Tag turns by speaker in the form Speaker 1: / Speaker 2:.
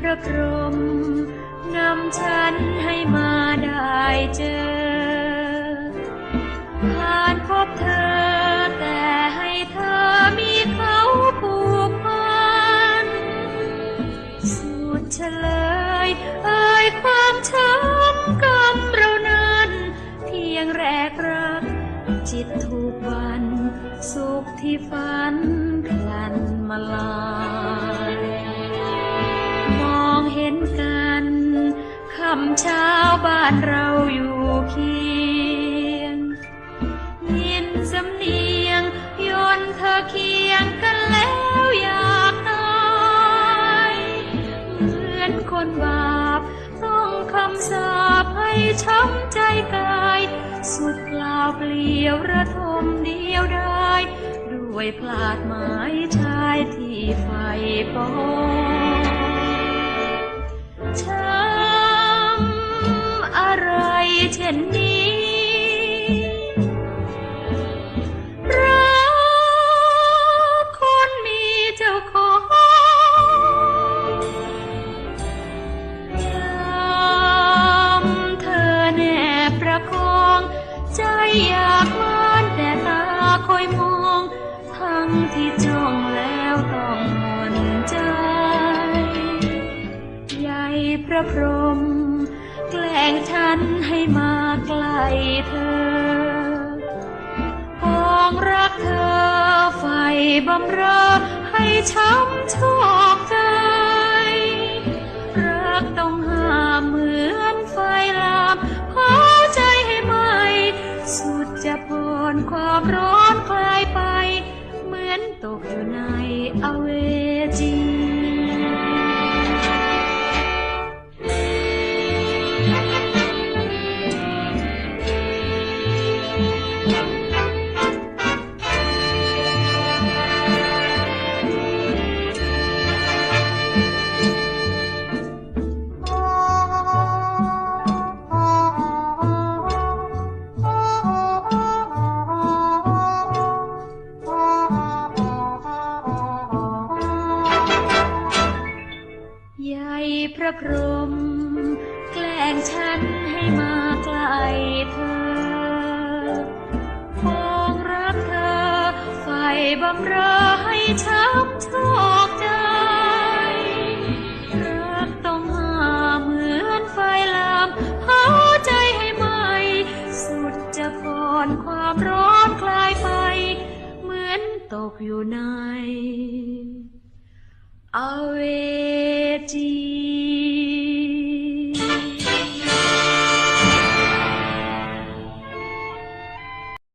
Speaker 1: พระพรหมนำฉันให้มาได้เจอ ผ่านพบเธอ แต่ให้เธอมีเขาผูกพัน สุดเฉลยเอ่ยความช้ำกำเรานั้น เพียงแรกรัก จิตถูกบัน สุขที่ฝันพลันมาลาย คำเช้าบ้านเราอยู่เคียง ยินสำเนียงยนเธอเคียงกันแล้วอยากตายเหมือนคนบาปต้องคำสาปให้ช้ำใจกาย สุดเปล่าเปลี่ยวระทมเดียวได้ ด้วยพลาดหมายชายที่ไฟปอง ประคอง ใจอยากมานแต่ตาคอยมอง ทั้งที่จ้องแล้วต้องหมนใจ ใหญ่พระพรหมแกล้งฉันให้มาใกล้เธอปองรักเธอไฟบำเรอให้ช้ำชอกใจ เหมือน พระพรหมแกล้งฉันให้มาใกล้เธอฟองรักเธอไฟบำเรอให้ช้ำชอกใจรักต้องห้ามเหมือนไฟลามเผาใจให้ไหม สุดจะผ่อนความร้อนคลายไป เหมือนตกอยู่ใน Aweti.